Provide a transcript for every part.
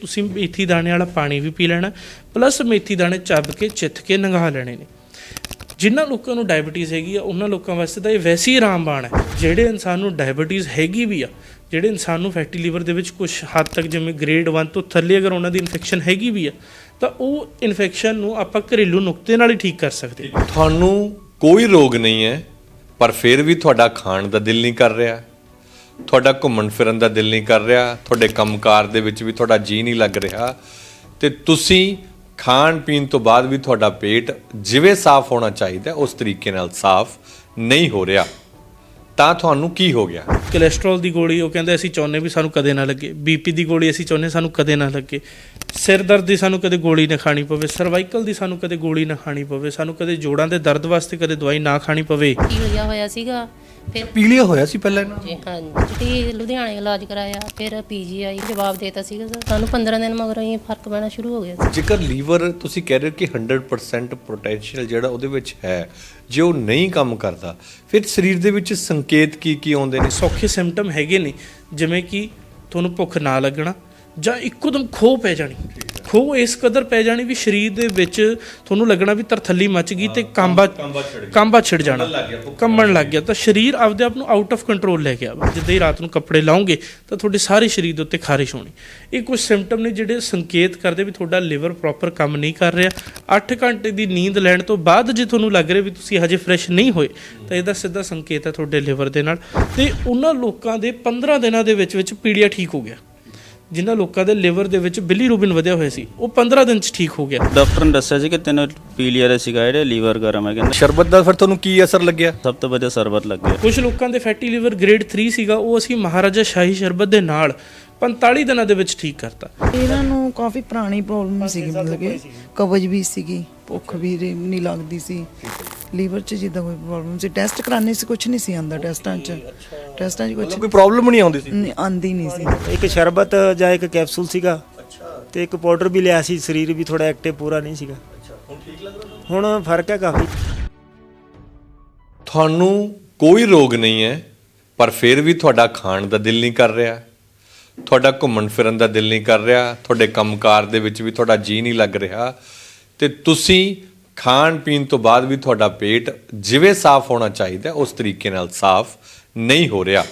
ਤੁਸੀਂ ਮੇਥੀ ਦਾਣੇ ਵਾਲਾ ਪਾਣੀ ਵੀ ਪੀ ਲੈਣਾ ਪਲੱਸ ਮੇਥੀ ਦਾਣੇ ਚੱਬ ਕੇ, ਚਿੱਥ ਕੇ ਨੰਗਾ ਲੈਣੇ ਨੇ। ਜਿਨ੍ਹਾਂ ਲੋਕਾਂ ਨੂੰ ਡਾਇਬੀਟੀਜ਼ ਹੈਗੀ ਆ, ਉਹਨਾਂ ਲੋਕਾਂ ਵਾਸਤੇ ਤਾਂ ਇਹ ਵੈਸੇ ਹੀ ਰਾਮਬਾਣ ਹੈ। ਜਿਹੜੇ ਇਨਸਾਨ ਨੂੰ ਡਾਇਬੀਟੀਜ਼ ਹੈਗੀ ਵੀ ਆ, ਜਿਹੜੇ ਇਨਸਾਨ ਨੂੰ ਫੈਟੀ ਲੀਵਰ ਦੇ ਵਿੱਚ ਕੁਝ ਹੱਦ ਤੱਕ ਜਿਵੇਂ ਗ੍ਰੇਡ 1 ਤੋਂ ਥੱਲੇ ਅਗਰ ਉਹਨਾਂ ਦੀ ਇਨਫੈਕਸ਼ਨ ਹੈਗੀ ਵੀ ਆ, ਤਾਂ ਉਹ ਇਨਫੈਕਸ਼ਨ ਨੂੰ ਆਪਾਂ ਘਰੇਲੂ ਨੁਕਤੇ ਨਾਲ ਹੀ ਠੀਕ ਕਰ ਸਕਦੇ ਤੁਹਾਨੂੰ ਕੋਈ ਰੋਗ ਨਹੀਂ ਹੈ, ਪਰ ਫਿਰ ਵੀ ਤੁਹਾਡਾ ਖਾਣ ਦਾ ਦਿਲ ਨਹੀਂ ਕਰ ਰਿਹਾ। ਤੁਹਾਡਾ ਘੁੰਮਣ ਫਿਰਨ ਦਾ ਦਿਲ ਨਹੀਂ ਕਰ ਰਿਹਾ ਤੁਹਾਡੇ ਕੰਮਕਾਰ ਦੇ ਵਿੱਚ ਵੀ ਤੁਹਾਡਾ ਜੀ ਨਹੀਂ ਲੱਗ ਰਿਹਾ ਤੇ ਤੁਸੀਂ ਖਾਣ ਪੀਣ ਤੋਂ ਬਾਅਦ ਵੀ ਤੁਹਾਡਾ ਪੇਟ ਜਿਵੇਂ ਸਾਫ਼ ਹੋਣਾ ਚਾਹੀਦਾ ਉਸ ਤਰੀਕੇ ਨਾਲ ਸਾਫ਼ ਨਹੀਂ ਹੋ ਰਿਹਾ। ਤਾਂ ਤੁਹਾਨੂੰ ਕੀ ਹੋ ਗਿਆ? ਕੋਲੇਸਟ੍ਰੋਲ ਦੀ ਗੋਲੀ ਉਹ ਕਹਿੰਦੇ ਅਸੀਂ ਚਾਹੁੰਦੇ ਵੀ ਸਾਨੂੰ ਕਦੇ ਨਾ ਲੱਗੇ। ਬੀਪੀ ਦੀ ਗੋਲੀ ਅਸੀਂ ਚਾਹੁੰਦੇ ਸਾਨੂੰ ਕਦੇ ਨਾ ਲੱਗੇ। ਸਿਰ ਦਰਦ ਦੀ ਸਾਨੂੰ ਕਦੇ ਗੋਲੀ ਨਾ ਖਾਣੀ ਪਵੇ। ਸਰਵਾਈਕਲ ਦੀ ਸਾਨੂੰ ਕਦੇ ਗੋਲੀ ਨਾ ਖਾਣੀ ਪਵੇ। ਸਾਨੂੰ ਕਦੇ ਜੋੜਾਂ ਦੇ ਦਰਦ ਵਾਸਤੇ ਕਦੇ ਦਵਾਈ ਨਾ ਖਾਣੀ ਪਵੇ। ਕੀ ਲਿਆ ਹੋਇਆ ਸੀਗਾ? ਫਿਰ ਪੀਲੀਆ ਹੋਇਆ ਸੀ ਪਹਿਲਾਂ ਇਹਨਾਂ ਨੂੰ? ਜੀ ਹਾਂਜੀ। ਜੀ ਲੁਧਿਆਣੇ ਇਲਾਜ ਕਰਾਇਆ ਫਿਰ ਪੀਜੀਆਈ ਜਵਾਬ ਦੇਤਾ ਸੀਗਾ ਸਰ। ਸਾਨੂੰ 15 ਦਿਨ ਮਗਰੋਂ ਹੀ ਫ਼ਰਕ ਪੈਣਾ ਸ਼ੁਰੂ ਹੋ ਗਿਆ ਸੀ। ਜੇਕਰ ਲੀਵਰ ਤੁਸੀਂ ਕਹਿ ਰਹੇ ਹੋ ਕਿ 100% ਪੋਟੈਂਸ਼ੀਅਲ ਜਿਹੜਾ ਉਹਦੇ ਵਿੱਚ ਹੈ ਜੇ ਉਹ ਨਹੀਂ ਕੰਮ ਕਰਦਾ ਫਿਰ ਸਰੀਰ ਦੇ ਵਿੱਚ ਸੰਕੇਤ ਕੀ ਕੀ ਆਉਂਦੇ ਨੇ? ਸੌਖੇ ਸਿੰਪਟਮ ਹੈਗੇ ਨੇ ਜਿਵੇਂ ਕਿ ਤੁਹਾਨੂੰ ਭੁੱਖ ਨਾ ਲੱਗਣਾ ਜਾਂ ਇੱਕੋਦਮ ਖੋ ਪੈ ਜਾਣੀ। ਖੋ ਇਸ ਕਦਰ ਪੈ ਜਾਣੀ ਵੀ ਸਰੀਰ ਦੇ ਵਿੱਚ ਤੁਹਾਨੂੰ ਲੱਗਣਾ ਵੀ ਤਰਥੱਲੀ ਮੱਚ ਗਈ ਤੇ ਕਾਂਬਾ ਕਾਂਬਾ ਛਿੜ ਜਾਣਾ। ਕੰਬਣ ਲੱਗ ਗਿਆ ਤਾਂ ਸਰੀਰ ਆਪਦੇ ਆਪ ਨੂੰ ਆਊਟ ਆਫ ਕੰਟਰੋਲ ਲੈ ਗਿਆ ਜਿੱਦਾਂ ਹੀ ਰਾਤ ਨੂੰ ਕੱਪੜੇ ਲਾਉਂਗੇ ਤਾਂ ਤੁਹਾਡੇ ਸਾਰੇ ਸਰੀਰ ਦੇ ਉੱਤੇ ਖਾਰਿਸ਼ ਹੋਣੀ। ਇਹ ਕੁਝ ਸਿੰਪਟਮ ਨੇ ਜਿਹੜੇ ਸੰਕੇਤ ਕਰਦੇ ਵੀ ਤੁਹਾਡਾ ਲਿਵਰ ਪ੍ਰੋਪਰ ਕੰਮ ਨਹੀਂ ਕਰ ਰਿਹਾ। 8 ਘੰਟੇ ਦੀ ਨੀਂਦ ਲੈਣ ਤੋਂ ਬਾਅਦ ਜੇ ਤੁਹਾਨੂੰ ਲੱਗ ਰਿਹਾ ਵੀ ਤੁਸੀਂ ਹਜੇ ਫਰੈਸ਼ ਨਹੀਂ ਹੋਏ ਤਾਂ ਇਹਦਾ ਸਿੱਧਾ ਸੰਕੇਤ ਹੈ ਤੁਹਾਡੇ ਲਿਵਰ ਦੇ ਨਾਲ। ਤੇ ਉਹਨਾਂ ਲੋਕਾਂ ਦੇ 15 ਦਿਨਾਂ ਦੇ ਵਿੱਚ ਵਿੱਚ ਪੀੜੀਆ ਠੀਕ ਹੋ ਗਿਆ। ਜਿਨ੍ਹਾਂ ਲੋਕਾਂ ਦੇ ਲਿਵਰ ਦੇ ਵਿੱਚ ਬਿਲੀਰੂਬਿਨ ਵਧਿਆ ਹੋਇਆ ਸੀ ਉਹ 15 ਦਿਨ ਚ ਠੀਕ ਹੋ ਗਿਆ। ਡਾਕਟਰ ਨੇ ਦੱਸਿਆ ਸੀ ਕਿ ਤੈਨੂੰ ਪੀਲੀਆ ਦਾ ਸੀਗਾ ਜਿਹੜੇ ਲੀਵਰ ਗਰਮ ਹੈ। ਕਹਿੰਦੇ ਸ਼ਰਬਤ ਦਾ ਫਿਰ ਤੁਹਾਨੂੰ ਕੀ ਅਸਰ ਲੱਗਿਆ? ਸਭ ਤੋਂ ਵਧੀਆ ਸਰਬਤ ਲੱਗਿਆ। ਕੁਝ ਲੋਕਾਂ ਦੇ ਫੈਟੀ ਲਿਵਰ ਗ੍ਰੇਡ 3 ਸੀਗਾ ਉਹ ਅਸੀਂ ਮਹਾਰਾਜਾ ਸ਼ਾਹੀ ਸ਼ਰਬਤ ਦੇ ਨਾਲ 45 ਦਿਨਾਂ ਦੇ ਵਿੱਚ ਠੀਕ ਕਰਤਾ। ਇਹਨਾਂ ਨੂੰ ਕਾਫੀ ਪੁਰਾਣੀ ਪ੍ਰੋਬਲਮ ਸੀਗੀ ਮਤਲਬ ਕਿ ਕਬਜ਼ ਵੀ ਸੀਗੀ ਭੁੱਖ ਵੀ ਨਹੀਂ ਲੱਗਦੀ ਸੀ। ਲੀਵਰ 'ਚ ਜਿੱਦਾਂ ਕੋਈ ਪ੍ਰੋਬਲਮ ਸੀ। ਟੈਸਟ ਕਰਾਣੇ ਸੀ ਕੁਝ ਨਹੀਂ ਸੀ ਆਂਦਾ ਟੈਸਟਾਂ 'ਚ। ਟੈਸਟਾਂ 'ਚ ਕੁਝ ਕੋਈ ਪ੍ਰੋਬਲਮ ਨਹੀਂ ਆਉਂਦੀ ਸੀ? ਨਹੀਂ ਆਂਦੀ ਨਹੀਂ ਸੀ। ਇੱਕ ਸ਼ਰਬਤ ਜਾਂ ਇੱਕ ਕੈਪਸੂਲ ਸੀਗਾ ਤੇ ਇੱਕ ਪਾਊਡਰ ਵੀ ਲਿਆ ਸੀ ਸਰੀਰ ਵੀ ਥੋੜਾ ਐਕਟਿਵ ਪੂਰਾ ਨਹੀਂ ਸੀਗਾ। ਹੁਣ ਫ਼ਰਕ ਹੈ ਕਾਫੀ। ਤੁਹਾਨੂੰ ਕੋਈ ਰੋਗ ਨਹੀਂ ਹੈ ਪਰ ਫਿਰ ਵੀ ਤੁਹਾਡਾ ਖਾਣ ਦਾ ਦਿਲ ਨਹੀਂ ਕਰ ਰਿਹਾ। ਤੁਹਾਡਾ ਘੁੰਮਣ ਫਿਰਨ ਦਾ ਦਿਲ ਨਹੀਂ ਕਰ ਰਿਹਾ, ਤੁਹਾਡੇ ਕੰਮਕਾਰ ਦੇ ਵਿੱਚ ਵੀ ਤੁਹਾਡਾ ਜੀ ਨਹੀਂ ਲੱਗ ਰਿਹਾ ਤੇ ਤੁਸੀਂ ਖਾਣ ਪੀਣ ਤੋਂ ਬਾਅਦ ਵੀ ਤੁਹਾਡਾ ਪੇਟ ਜਿਵੇਂ ਸਾਫ਼ ਹੋਣਾ ਚਾਹੀਦਾ, ਉਸ ਤਰੀਕੇ ਨਾਲ ਸਾਫ਼ ਨਹੀਂ ਹੋ ਰਿਹਾ।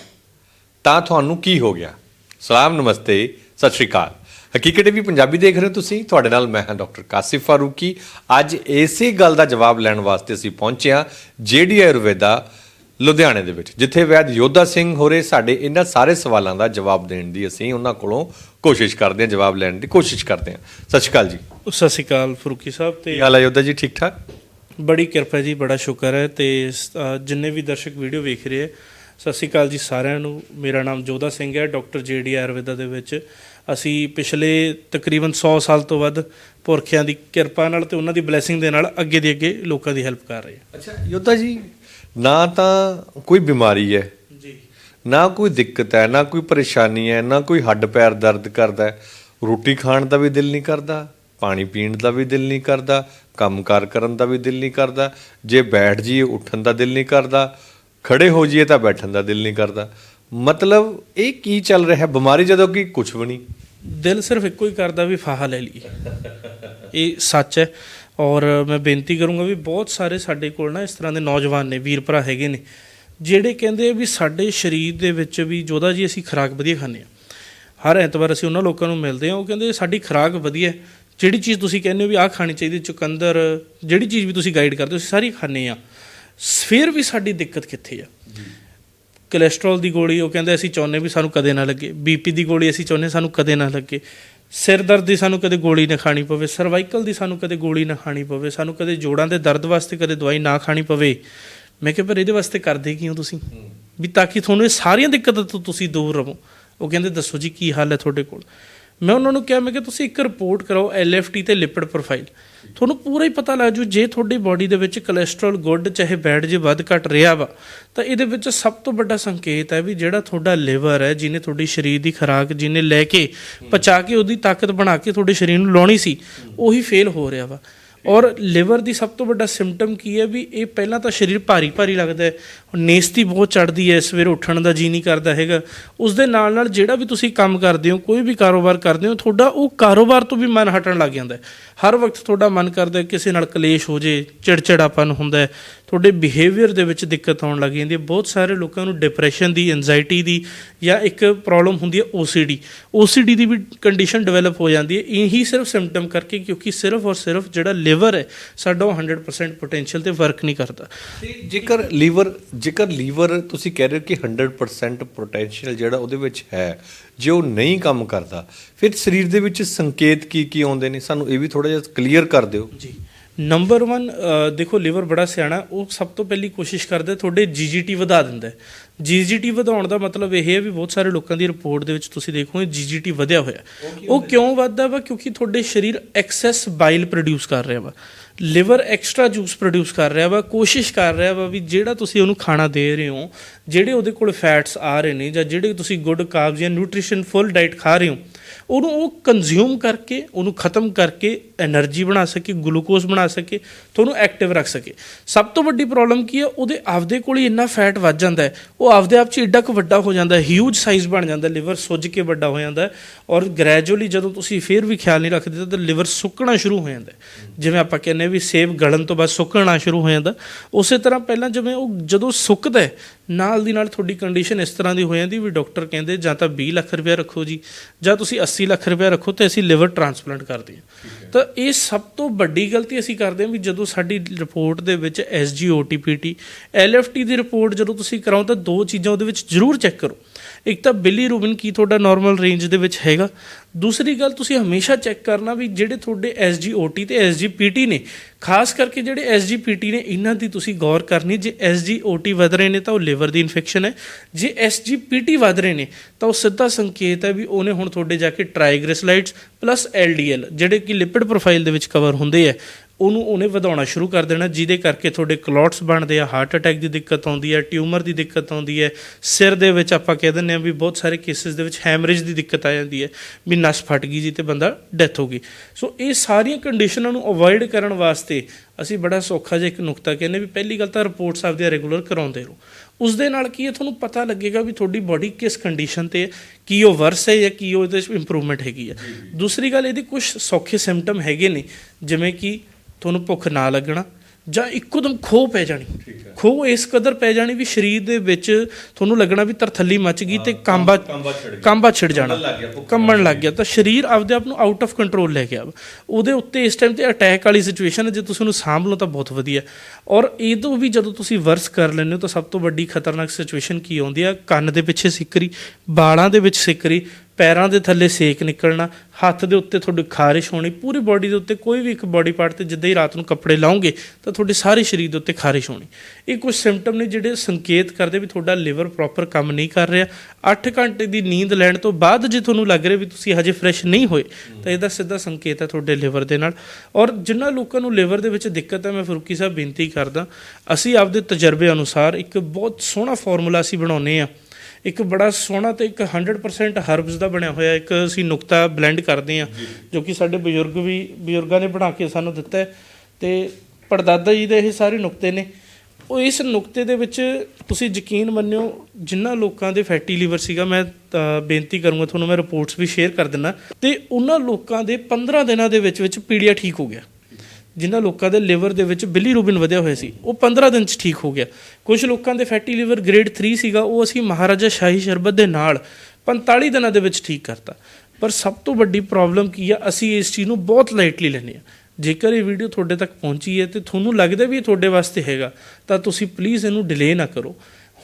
ਤਾਂ ਤੁਹਾਨੂੰ ਕੀ ਹੋ ਗਿਆ? ਸਲਾਮ, ਨਮਸਤੇ, ਸਤਿ ਸ਼੍ਰੀ ਅਕਾਲ। ਹਕੀਕਤ ਵੀ ਪੰਜਾਬੀ ਦੇਖ ਰਹੇ ਹੋ ਤੁਸੀਂ, ਤੁਹਾਡੇ ਨਾਲ ਮੈਂ ਹਾਂ ਡਾਕਟਰ ਕਾਸਿਫ ਫਾਰੂਕੀ। ਅੱਜ ਇਸੇ ਗੱਲ ਦਾ ਜਵਾਬ ਲੈਣ ਵਾਸਤੇ ਅਸੀਂ ਪਹੁੰਚੇ ਹਾਂ, ਜੇਡੀ ਆਯੁਰਵੇਦਾ ਲੁਧਿਆਣੇ ਦੇ ਵਿੱਚ ਜਿੱਥੇ ਵੈਦ ਯੋਧਾ ਸਿੰਘ ਹੋਰੇ ਸਾਡੇ ਇਹਨਾਂ ਸਾਰੇ ਸਵਾਲਾਂ ਦਾ ਜਵਾਬ ਦੇਣ ਦੀ ਅਸੀਂ ਉਹਨਾਂ ਕੋਲੋਂ ਕੋਸ਼ਿਸ਼ ਕਰਦੇ ਹਾਂ ਜਵਾਬ ਲੈਣ ਦੀ ਕੋਸ਼ਿਸ਼ ਕਰਦੇ ਹਾਂ। ਸਤਿ ਸ਼੍ਰੀ ਅਕਾਲ ਜੀ। ਸਤਿ ਸ਼੍ਰੀ ਅਕਾਲ ਫਰੂਕੀ ਸਾਹਿਬ ਤੇ ਕੀ ਹਾਲ ਹੈ ਯੋਧਾ ਜੀ ਠੀਕ ਠਾਕ? ਬੜੀ ਕਿਰਪਾ ਜੀ ਬੜਾ ਸ਼ੁਕਰ ਹੈ ਤੇ ਜਿੰਨੇ ਵੀ ਦਰਸ਼ਕ ਵੀਡੀਓ ਵੇਖ ਰਹੇ ਹੈ ਸਤਿ ਸ਼੍ਰੀ ਅਕਾਲ ਜੀ ਸਾਰਿਆਂ ਨੂੰ। ਮੇਰਾ ਨਾਮ ਜੋਧਾ ਸਿੰਘ ਹੈ ਡਾਕਟਰ ਜੇਡੀ ਆਯੁਰਵੇਦਾ ਦੇ ਵਿੱਚ। ਅਸੀਂ ਪਿਛਲੇ ਤਕਰੀਬਨ 100 ਸਾਲ ਤੋਂ ਵੱਧ ਪੁਰਖਿਆਂ ਦੀ ਕਿਰਪਾ ਨਾਲ ਤੇ ਉਹਨਾਂ ਦੀ ਬਲੇਸਿੰਗ ਦੇ ਨਾਲ ਅੱਗੇ ਦੀ ਅੱਗੇ ਲੋਕਾਂ ਦੀ ਹੈਲਪ ਕਰ ਰਹੇ ਹਾਂ। ਅੱਛਾ ਯੋਧਾ ਜੀ ਨਾ ਤਾਂ ਕੋਈ ਬਿਮਾਰੀ ਹੈ। ਜੀ। ਨਾ ਕੋਈ ਦਿੱਕਤ ਹੈ ਨਾ ਕੋਈ ਪਰੇਸ਼ਾਨੀ ਹੈ ਨਾ ਕੋਈ ਹੱਡ ਪੈਰ ਦਰਦ ਕਰਦਾ ਹੈ। ਰੋਟੀ ਖਾਣ ਦਾ ਵੀ ਦਿਲ ਨਹੀਂ ਕਰਦਾ ਪਾਣੀ ਪੀਣ ਦਾ ਵੀ ਦਿਲ ਨਹੀਂ ਕਰਦਾ ਕੰਮਕਾਰ ਕਰਨ ਦਾ ਵੀ ਦਿਲ ਨਹੀਂ ਕਰਦਾ ਜੇ ਬੈਠ ਜਾਈਏ ਉੱਠਣ ਦਾ ਦਿਲ ਨਹੀਂ ਕਰਦਾ ਖੜੇ ਹੋ ਜਾਈਏ ਤਾਂ ਬੈਠਣ ਦਾ ਦਿਲ ਨਹੀਂ ਕਰਦਾ। ਮਤਲਬ ਇਹ ਕੀ ਚੱਲ ਰਿਹਾ ਹੈ? ਬਿਮਾਰੀ ਜਦੋਂ ਕਿ ਕੁਝ ਵੀ ਨਹੀਂ। ਦਿਲ ਸਿਰਫ ਇੱਕੋ ਹੀ ਕਰਦਾ ਵੀ ਫਾਹਾ ਲੈ ਲਈਏ। ਇਹ ਸੱਚ ਹੈ। ਔਰ ਮੈਂ ਬੇਨਤੀ ਕਰੂੰਗਾ ਵੀ ਬਹੁਤ ਸਾਰੇ ਸਾਡੇ ਕੋਲ ਨਾ ਇਸ ਤਰ੍ਹਾਂ ਦੇ ਨੌਜਵਾਨ ਨੇ, ਵੀਰ ਭਰਾ ਹੈਗੇ ਨੇ, ਜਿਹੜੇ ਕਹਿੰਦੇ ਵੀ ਸਾਡੇ ਸਰੀਰ ਦੇ ਵਿੱਚ ਵੀ ਜੋਦਾ ਜੀ ਅਸੀਂ ਖੁਰਾਕ ਵਧੀਆ ਖਾਂਦੇ ਆ ਹਰ ਐਤਵਾਰ ਅਸੀਂ ਉਹਨਾਂ ਲੋਕਾਂ ਨੂੰ ਮਿਲਦੇ ਆ ਉਹ ਕਹਿੰਦੇ ਸਾਡੀ ਖੁਰਾਕ ਵਧੀਆ ਜਿਹੜੀ ਚੀਜ਼ ਤੁਸੀਂ ਕਹਿੰਦੇ ਹੋ ਵੀ ਆਹ ਖਾਣੀ ਚਾਹੀਦੀ ਚੁਕੰਦਰ, ਜਿਹੜੀ ਚੀਜ਼ ਵੀ ਤੁਸੀਂ ਗਾਈਡ ਕਰਦੇ ਹੋ, ਅਸੀਂ ਸਾਰੀ ਖਾਂਦੇ ਆ ਫਿਰ ਵੀ ਸਾਡੀ ਦਿੱਕਤ ਕਿੱਥੇ ਆ? ਕੋਲੇਸਟ੍ਰੋਲ ਦੀ ਗੋਲੀ, ਉਹ ਕਹਿੰਦੇ ਅਸੀਂ ਚਾਹੁੰਦੇ ਵੀ ਸਾਨੂੰ ਕਦੇ ਨਾ ਲੱਗੇ ਬੀਪੀ ਦੀ ਗੋਲੀ ਅਸੀਂ ਚਾਹੁੰਦੇ ਸਾਨੂੰ ਕਦੇ ਨਾ ਲੱਗੇ। ਸਿਰ ਦਰਦ ਦੀ ਸਾਨੂੰ ਕਦੇ ਗੋਲੀ ਨਾ ਖਾਣੀ ਪਵੇ, ਸਰਵਾਈਕਲ ਦੀ ਸਾਨੂੰ ਕਦੇ ਗੋਲੀ ਨਾ ਖਾਣੀ ਪਵੇ, ਸਾਨੂੰ ਕਦੇ ਜੋੜਾਂ ਦੇ ਦਰਦ ਵਾਸਤੇ ਕਦੇ ਦਵਾਈ ਨਾ ਖਾਣੀ ਪਵੇ। ਮੈਂ ਕਿਹਾ, ਪਰ ਇਹਦੇ ਵਾਸਤੇ ਕਰਦੇ ਕਿਉਂ ਤੁਸੀਂ? ਵੀ ਤਾਂ ਕਿ ਤੁਹਾਨੂੰ ਇਹ ਸਾਰੀਆਂ ਦਿੱਕਤਾਂ ਤੋਂ ਤੁਸੀਂ ਦੂਰ ਰਹੋ। ਉਹ ਕਹਿੰਦੇ, ਦੱਸੋ ਜੀ, ਕੀ ਹਾਲ ਹੈ ਤੁਹਾਡੇ ਕੋਲ? ਮੈਂ ਉਹਨਾਂ ਨੂੰ ਕਿਹਾ, ਮੈਂ ਕਿ ਤੁਸੀਂ ਇੱਕ ਰਿਪੋਰਟ ਕਰਾਓ ਐਲਐਫਟੀ ਤੇ ਲਿਪਿਡ ਪ੍ਰੋਫਾਈਲ ਤੁਹਾਨੂੰ ਪੂਰਾ ਹੀ ਪਤਾ ਲੱਗ ਜੂ, ਜੇ ਤੁਹਾਡੀ ਬਾਡੀ ਦੇ ਵਿੱਚ ਕੋਲੇਸਟ੍ਰੋਲ ਗੁੱਡ ਚਾਹੇ ਬੈਡ ਜੇ ਵੱਧ ਘਟ ਰਿਹਾ ਵਾ, ਤਾਂ ਇਹਦੇ ਵਿੱਚ ਸਭ ਤੋਂ ਵੱਡਾ ਸੰਕੇਤ ਹੈ ਵੀ ਜਿਹੜਾ ਤੁਹਾਡਾ ਲਿਵਰ ਹੈ, ਜਿਹਨੇ ਤੁਹਾਡੀ ਸਰੀਰ ਦੀ ਖੁਰਾਕ ਜਿਹਨੇ ਲੈ ਕੇ ਪਚਾ ਕੇ ਉਹਦੀ ਤਾਕਤ ਬਣਾ ਕੇ ਤੁਹਾਡੇ ਸਰੀਰ ਨੂੰ ਲਾਉਣੀ ਸੀ, ਉਹੀ ਫੇਲ ਹੋ ਰਿਹਾ ਵਾ। ਔਰ ਲਿਵਰ ਦੀ ਸਭ ਤੋਂ ਵੱਡਾ ਸਿੰਪਟਮ ਕੀ ਹੈ ਵੀ ਇਹ ਪਹਿਲਾਂ ਤਾਂ ਸਰੀਰ ਭਾਰੀ ਭਾਰੀ ਲੱਗਦਾ ਹੈ ਨੇਸਤੀ ਬਹੁਤ ਚੜਦੀ ਹੈ, ਸਵੇਰੇ ਉੱਠਣ ਦਾ ਜੀ ਨਹੀਂ ਕਰਦਾ ਹੈਗਾ। ਉਸ ਦੇ ਨਾਲ ਨਾਲ ਜਿਹੜਾ ਵੀ ਤੁਸੀਂ ਕੰਮ ਕਰਦੇ ਹੋ, ਕੋਈ ਵੀ ਕਾਰੋਬਾਰ ਕਰਦੇ ਹੋ, ਤੁਹਾਡਾ ਉਹ ਕਾਰੋਬਾਰ ਤੋਂ ਵੀ ਮਨ ਹਟਣ ਲੱਗ ਜਾਂਦਾ ਹਰ ਵਕਤ ਤੁਹਾਡਾ ਮਨ ਕਰਦਾ ਕਿਸੇ ਨਾਲ ਕਲੇਸ਼ ਹੋ ਜੇ, ਚਿੜਚਿੜਾਪਨ ਹੁੰਦਾ ਹੈ, ਤੁਹਾਡੇ ਬਿਹੇਵੀਅਰ ਦੇ ਵਿੱਚ ਦਿੱਕਤ ਆਉਣ ਲੱਗ ਜਾਂਦੀ ਹੈ। ਬਹੁਤ ਸਾਰੇ ਲੋਕਾਂ ਨੂੰ ਡਿਪਰੈਸ਼ਨ ਦੀ ਐਂਜ਼ਾਈਟੀ ਦੀ ਜਾਂ ਇੱਕ ਪ੍ਰੋਬਲਮ ਹੁੰਦੀ ਹੈ OCD OCD ਦੀ ਵੀ ਕੰਡੀਸ਼ਨ ਡਿਵੈਲਪ ਹੋ ਜਾਂਦੀ ਹੈ। ਇਹੀ ਸਿਰਫ ਸਿੰਪਟਮ ਕਰਕੇ ਕਿਉਂਕਿ ਸਿਰਫ ਔਰ ਸਿਰਫ ਜਿਹੜਾ ਲਿਵਰ ਹੈ ਸਾਡਾ ਉਹ 100% ਪੋਟੈਂਸ਼ੀਅਲ ਤੇ ਵਰਕ ਨਹੀਂ ਕਰਦਾ। ਤੇ ਜੇਕਰ ਲੀਵਰ ਜੇਕਰ ਲੀਵਰ ਤੁਸੀਂ ਕਹਿ ਰਹੇ ਹੋ ਕਿ 100% ਪੋਟੈਂਸ਼ੀਅਲ ਜਿਹੜਾ ਉਹਦੇ ਵਿੱਚ ਹੈ ਜੇ ਉਹ ਨਹੀਂ ਕੰਮ ਕਰਦਾ ਫਿਰ ਸਰੀਰ ਦੇ ਵਿੱਚ ਸੰਕੇਤ ਕੀ ਕੀ ਆਉਂਦੇ ਨੇ? ਸਾਨੂੰ ਇਹ ਵੀ ਥੋੜਾ ਜਿਹਾ ਕਲੀਅਰ ਕਰ ਦਿਓ। ਜੀ। ਨੰਬਰ 1 ਦੇਖੋ ਲਿਵਰ ਬੜਾ ਸਿਆਣਾ ਉਹ ਸਭ ਤੋਂ ਪਹਿਲੀ ਕੋਸ਼ਿਸ਼ ਕਰਦਾ ਤੁਹਾਡੇ ਜੀਜੀਟੀ ਵਧਾ ਦਿੰਦਾ ਹੈ। ਜੀਜੀਟੀ ਵਧਾਉਣ ਦਾ ਮਤਲਬ ਇਹ ਹੈ ਵੀ ਬਹੁਤ ਸਾਰੇ ਲੋਕਾਂ ਦੀ ਰਿਪੋਰਟ ਦੇ ਵਿੱਚ ਤੁਸੀਂ ਦੇਖੋਗੇ ਜੀਜੀਟੀ ਵਧਿਆ ਹੋਇਆ ਉਹ ਕਿਉਂ ਵੱਧਦਾ ਵਾ? ਕਿਉਂਕਿ ਤੁਹਾਡੇ ਸਰੀਰ ਐਕਸੈਸ ਬਾਈਲ ਪ੍ਰੋਡਿਊਸ ਕਰ ਰਿਹਾ ਵਾ। ਲਿਵਰ ਐਕਸਟਰਾ ਜੂਸ ਪ੍ਰੋਡਿਊਸ ਕਰ ਰਿਹਾ ਵਾ। ਕੋਸ਼ਿਸ਼ ਕਰ ਰਿਹਾ ਵਾ ਵੀ ਜਿਹੜਾ ਤੁਸੀਂ ਉਹਨੂੰ ਖਾਣਾ ਦੇ ਰਹੇ ਹੋ ਜਿਹੜੇ ਉਹਦੇ ਕੋਲ ਫੈਟਸ ਆ ਰਹੇ ਨੇ ਜਾਂ ਜਿਹੜੇ ਤੁਸੀਂ ਗੁੱਡ ਕਾਰਬਸ ਜਾਂ ਨਿਊਟ੍ਰੀਸ਼ਨ ਫੁੱਲ ਡਾਈਟ ਖਾ ਰਹੇ ਹੋ ਉਹਨੂੰ ਉਹ ਕੰਜ਼ਿਊਮ ਕਰਕੇ, ਉਹਨੂੰ ਖਤਮ ਕਰਕੇ એનર્ਜੀ ਬਣਾ ਸਕੇ ਗਲੂਕੋਜ਼ ਬਣਾ ਸਕੇ ਤੁਹਾਨੂੰ ਐਕਟਿਵ ਰੱਖ ਸਕੇ। ਸਭ ਤੋਂ ਵੱਡੀ ਪ੍ਰੋਬਲਮ ਕੀ ਹੈ? ਉਹਦੇ ਆਪਦੇ ਕੋਲ ਹੀ ਇੰਨਾ ਫੈਟ ਵੱਧ ਜਾਂਦਾ ਉਹ ਆਪਦੇ ਆਪ 'ਚ ਇੱਡਾ ਕੁ ਵੱਡਾ ਹੋ ਜਾਂਦਾ ਹਿਊਜ ਸਾਈਜ਼ ਬਣ ਜਾਂਦਾ ਲਿਵਰ ਸੁੱਜ ਕੇ ਵੱਡਾ ਹੋ ਜਾਂਦਾ ਔਰ ਗ੍ਰੈਜੂਅਲੀ ਜਦੋਂ ਤੁਸੀਂ ਫੇਰ ਵੀ ਖਿਆਲ ਨਹੀਂ ਰੱਖਦੇ ਤਾਂ ਲਿਵਰ ਸੁੱਕਣਾ ਸ਼ੁਰੂ ਹੋ ਜਾਂਦਾ ਜਿਵੇਂ ਆਪਾਂ ਕਹਿੰਦੇ ਵੀ ਸੇਬ ਗਲਣ ਤੋਂ ਬਾਅਦ ਸੁੱਕਣਾ ਸ਼ੁਰੂ ਹੋ ਜਾਂਦਾ ਉਸੇ ਤਰ੍ਹਾਂ ਪਹਿਲਾਂ ਜਿਵੇਂ ਉਹ ਜਦੋਂ ਸੁੱਕਦਾ ਹੈ, ਨਾਲ ਦੀ ਨਾਲ ਤੁਹਾਡੀ ਕੰਡੀਸ਼ਨ ਇਸ ਤਰ੍ਹਾਂ ਦੀ ਹੋ ਜਾਂਦੀ ਵੀ ਡਾਕਟਰ ਕਹਿੰਦੇ ਜਾਂ ਤਾਂ 20 ਲੱਖ ਰੁਪਏ ਰੱਖੋ ਜੀ, ਜਾਂ ਤੁਸੀਂ 80 ਲੱਖ ਰੁਪਏ ਰੱਖੋ ਤੇ ਅਸੀਂ ਲਿਵਰ ਟ੍ਰਾਂਸਪਲਾਂਟ ਕਰਦੇ ਹਾਂ। ਤਾਂ ਇਹ ਸਭ ਤੋਂ ਵੱਡੀ ਗਲਤੀ ਅਸੀਂ ਕਰਦੇ ਹਾਂ ਵੀ ਜਦੋਂ ਸਾਡੀ ਰਿਪੋਰਟ ਦੇ ਵਿੱਚ SGOTPT LFT ਦੀ ਰਿਪੋਰਟ ਜਦੋਂ ਤੁਸੀਂ ਕਰਾਓ ਤਾਂ ਦੋ ਚੀਜ਼ਾਂ ਉਹਦੇ ਵਿੱਚ ਜ਼ਰੂਰ ਚੈੱਕ ਕਰੋ। ਇੱਕ ਤਾਂ ਬਿਲੀ ਰੂਬਿਨ ਕੀ ਤੁਹਾਡਾ ਨਾਰਮਲ ਰੇਂਜ ਦੇ ਵਿੱਚ ਹੈਗਾ ਦੂਸਰੀ ਗੱਲ ਤੁਸੀਂ ਹਮੇਸ਼ਾ ਚੈੱਕ ਕਰਨਾ ਵੀ ਜਿਹੜੇ ਤੁਹਾਡੇ SGOT ਤੇ SGPT ਨੇ, ਖਾਸ ਕਰਕੇ ਜਿਹੜੇ SGPT ਨੇ, ਇਹਨਾਂ ਦੀ ਤੁਸੀਂ ਗੌਰ ਕਰਨੀ, ਜੇ SGOT ਵਧ ਰਹੇ ਨੇ ਤਾਂ ਉਹ ਲਿਵਰ ਦੀ ਇਨਫੈਕਸ਼ਨ ਹੈ, ਜੇ SGPT ਵਧ ਰਹੇ ਨੇ ਤਾਂ ਉਹ ਸਿੱਧਾ ਸੰਕੇਤ ਹੈ ਵੀ ਉਹਨੇ ਹੁਣ ਤੁਹਾਡੇ ਜਾ ਕੇ ਟ੍ਰਾਈਗਲਿਸਰਾਈਡਸ ਪਲੱਸ LDL ਜਿਹੜੇ ਕਿ ਲਿਪਿਡ ਪ੍ਰੋਫਾਈਲ ਦੇ ਵਿੱਚ ਕਵਰ ਹੁੰਦੇ ਆ ਉਹਨੂੰ ਉਹਨੇ ਵਧਾਉਣਾ ਸ਼ੁਰੂ ਕਰ ਦੇਣਾ ਜਿਹਦੇ ਕਰਕੇ ਤੁਹਾਡੇ ਕਲੌਟਸ ਬਣਦੇ ਆ ਹਾਰਟ ਅਟੈਕ ਦੀ ਦਿੱਕਤ ਆਉਂਦੀ ਹੈ ਟਿਊਮਰ ਦੀ ਦਿੱਕਤ ਆਉਂਦੀ ਹੈ ਸਿਰ ਦੇ ਵਿੱਚ ਆਪਾਂ ਕਹਿ ਦਿੰਦੇ ਆ ਵੀ ਬਹੁਤ ਸਾਰੇ ਕੇਸਿਸ ਦੇ ਵਿੱਚ ਹੈਮਰੇਜ ਦੀ ਦਿੱਕਤ ਆ ਜਾਂਦੀ ਹੈ ਵੀ ਨਸ ਫਟ ਗਈ ਜੀ ਤੇ ਬੰਦਾ ਡੈਥ ਹੋ ਗਈ। ਸੋ ਇਹ ਸਾਰੀਆਂ ਕੰਡੀਸ਼ਨਾਂ ਨੂੰ ਅਵੋਇਡ ਕਰਨ ਵਾਸਤੇ ਅਸੀਂ ਬੜਾ ਸੌਖਾ ਜਿਹਾ ਇੱਕ ਨੁਕਤਾ ਕਹਿੰਦੇ ਵੀ ਪਹਿਲੀ ਗੱਲ ਤਾਂ ਰਿਪੋਰਟਸ ਆਪਦੀਆਂ ਰੈਗੂਲਰ ਕਰਾਉਂਦੇ ਰਹੋ। ਉਸ ਦੇ ਨਾਲ ਕੀ ਹੈ ਤੁਹਾਨੂੰ ਪਤਾ ਲੱਗੇਗਾ ਵੀ ਤੁਹਾਡੀ ਬਾਡੀ ਕਿਸ ਕੰਡੀਸ਼ਨ ਤੇ ਹੈ ਕੀ ਉਹ ਵਰਸ ਹੈ ਜਾਂ ਕੀ ਉਹ ਇਹਦੇ ਵਿੱਚ ਇੰਪਰੂਵਮੈਂਟ ਹੈਗੀ ਹੈ। ਦੂਸਰੀ ਗੱਲ ਇਹਦੀ ਕੁਝ ਸੌਖੇ ਸਿੰਪਟਮ ਹੈਗੇ ਨੇ ਜਿਵੇਂ ਕਿ ਤੁਹਾਨੂੰ ਭੁੱਖ ਨਾ ਲੱਗਣਾ ਜਾਂ ਇੱਕੋਦਮ ਖੋ ਪੈ ਜਾਣੀ। ਖੋ ਇਸ ਕਦਰ ਪੈ ਜਾਣੀ ਵੀ ਸਰੀਰ ਦੇ ਵਿੱਚ ਤੁਹਾਨੂੰ ਲੱਗਣਾ ਵੀ ਤਰਥੱਲੀ ਮੱਚ ਗਈ ਤੇ ਕਾਂਬਾ ਕਾਂਬਾ ਛਿੜ ਜਾਣਾ। ਕੰਬਣ ਲੱਗ ਗਿਆ ਤਾਂ ਸਰੀਰ ਆਪਦੇ ਆਪ ਨੂੰ ਆਊਟ ਆਫ ਕੰਟਰੋਲ ਲੈ ਗਿਆ। ਉਹਦੇ ਉੱਤੇ ਇਸ ਟਾਈਮ ਤੇ ਅਟੈਕ ਵਾਲੀ ਸਿਚੁਏਸ਼ਨ ਹੈ। ਜੇ ਤੁਸੀਂ ਉਹਨੂੰ ਸਾਂਭ ਲਓ ਤਾਂ ਬਹੁਤ ਵਧੀਆ। ਔਰ ਇਹ ਤੋਂ ਵੀ ਜਦੋਂ ਤੁਸੀਂ ਵਰਸ ਕਰ ਲੈਂਦੇ ਹੋ ਤਾਂ ਸਭ ਤੋਂ ਵੱਡੀ ਖਤਰਨਾਕ ਸਿਚੁਏਸ਼ਨ ਕੀ ਆਉਂਦੀ ਆ? ਕੰਨ ਦੇ ਪਿੱਛੇ ਸਿੱਕਰੀ ਬਾਲਾਂ ਦੇ ਵਿੱਚ ਸਿੱਕਰੀ ਪੈਰਾਂ ਦੇ ਥੱਲੇ ਸੇਕ ਨਿਕਲਣਾ, ਹੱਥ ਦੇ ਉੱਤੇ ਤੁਹਾਡੀ ਖਾਰਿਸ਼ ਹੋਣੀ, ਪੂਰੀ ਬਾਡੀ ਦੇ ਉੱਤੇ ਕੋਈ ਵੀ ਇੱਕ ਬਾਡੀ ਪਾਰਟ ਤੇ ਜਿੱਦਾਂ ਹੀ ਰਾਤ ਨੂੰ ਕੱਪੜੇ ਲਾਉਂਗੇ ਤਾਂ ਤੁਹਾਡੇ ਸਾਰੇ ਸਰੀਰ ਦੇ ਉੱਤੇ ਖਾਰਿਸ਼ ਹੋਣੀ। ਇਹ ਕੁਝ ਸਿੰਪਟਮ ਨੇ ਜਿਹੜੇ ਸੰਕੇਤ ਕਰਦੇ ਵੀ ਤੁਹਾਡਾ ਲਿਵਰ ਪ੍ਰੋਪਰ ਕੰਮ ਨਹੀਂ ਕਰ ਰਿਹਾ। 8 ਘੰਟੇ ਦੀ ਨੀਂਦ ਲੈਣ ਤੋਂ ਬਾਅਦ ਜੇ ਤੁਹਾਨੂੰ ਲੱਗ ਰਿਹਾ ਵੀ ਤੁਸੀਂ ਹਜੇ ਫਰੈਸ਼ ਨਹੀਂ ਹੋਏ, ਤਾਂ ਇਹਦਾ ਸਿੱਧਾ ਸੰਕੇਤ ਹੈ ਤੁਹਾਡੇ ਲਿਵਰ ਦੇ ਨਾਲ। ਔਰ ਜਿਨ੍ਹਾਂ ਲੋਕਾਂ ਨੂੰ ਲਿਵਰ ਦੇ ਵਿੱਚ ਦਿੱਕਤ ਹੈ, ਮੈਂ ਫਰੂਕੀ ਸਾਹਿਬ ਬੇਨਤੀ ਕਰਦਾ, ਅਸੀਂ ਆਪਦੇ ਤਜਰਬੇ ਅਨੁਸਾਰ ਇੱਕ ਬਹੁਤ ਸੋਹਣਾ ਫਾਰਮੂਲਾ ਅਸੀਂ ਬਣਾਉਨੇ ਆ ਇੱਕ ਬੜਾ ਸੋਹਣਾ ਤੇ ਇੱਕ 100% ਹਰਬਸ ਦਾ ਬਣਿਆ ਹੋਇਆ ਇੱਕ ਅਸੀਂ ਨੁਕਤਾ ਬਲੈਂਡ ਕਰਦੇ ਆ ਜੋ ਕਿ ਸਾਡੇ ਬਜ਼ੁਰਗ ਵੀ, ਬਜ਼ੁਰਗਾਂ ਨੇ ਬਣਾ ਕੇ ਸਾਨੂੰ ਦਿੱਤਾ ਹੈ। ਤੇ ਪੜਦਾਦਾ ਜੀ ਦੇ ਇਹ ਸਾਰੇ ਨੁਕਤੇ ਨੇ। ਉਹ ਇਸ ਨੁਕਤੇ ਦੇ ਵਿੱਚ ਤੁਸੀਂ ਯਕੀਨ ਮੰਨਿਓ ਜਿਨ੍ਹਾਂ ਲੋਕਾਂ ਦੇ ਫੈਟੀ ਲੀਵਰ ਸੀਗਾ, ਮੈਂ ਬੇਨਤੀ ਕਰੂੰਗਾ ਤੁਹਾਨੂੰ, ਮੈਂ ਰਿਪੋਰਟਸ ਵੀ ਸ਼ੇਅਰ ਕਰ ਦਿੰਦਾ। ਤੇ ਉਹਨਾਂ ਲੋਕਾਂ ਦੇ 15 ਦਿਨਾਂ ਦੇ ਵਿੱਚ ਵਿੱਚ ਪੀੜੀਆ ਠੀਕ ਹੋ ਗਿਆ। ਜਿਨ੍ਹਾਂ ਲੋਕਾਂ ਦੇ ਲਿਵਰ ਦੇ ਵਿੱਚ ਬਿਲੀਰੂਬਿਨ ਵਧਿਆ ਹੋਇਆ ਸੀ, ਉਹ 15 ਦਿਨ ਚ ਠੀਕ ਹੋ ਗਿਆ। ਕੁਝ ਲੋਕਾਂ ਦੇ ਫੈਟੀ ਲਿਵਰ ਗ੍ਰੇਡ 3 ਸੀਗਾ, ਉਹ ਅਸੀਂ ਮਹਾਰਾਜਾ ਸ਼ਾਹੀ ਸ਼ਰਬਤ ਦੇ ਨਾਲ 45 ਦਿਨਾਂ ਦੇ ਵਿੱਚ ਠੀਕ ਕਰਤਾ। ਪਰ ਸਭ ਤੋਂ ਵੱਡੀ ਪ੍ਰੋਬਲਮ ਕੀ ਆ, ਅਸੀਂ ਇਸ ਚੀਜ਼ ਨੂੰ ਬਹੁਤ ਲਾਈਟਲੀ ਲੈਂਦੇ ਆ ਜੇਕਰ ਇਹ ਵੀਡੀਓ ਤੁਹਾਡੇ ਤੱਕ ਪਹੁੰਚੀ ਹੈ ਤੇ ਤੁਹਾਨੂੰ ਲੱਗਦਾ ਵੀ ਇਹ ਤੁਹਾਡੇ ਵਾਸਤੇ ਹੈਗਾ, ਤਾਂ ਤੁਸੀਂ ਪਲੀਜ਼ ਇਹਨੂੰ ਡਿਲੇ ਨਾ ਕਰੋ।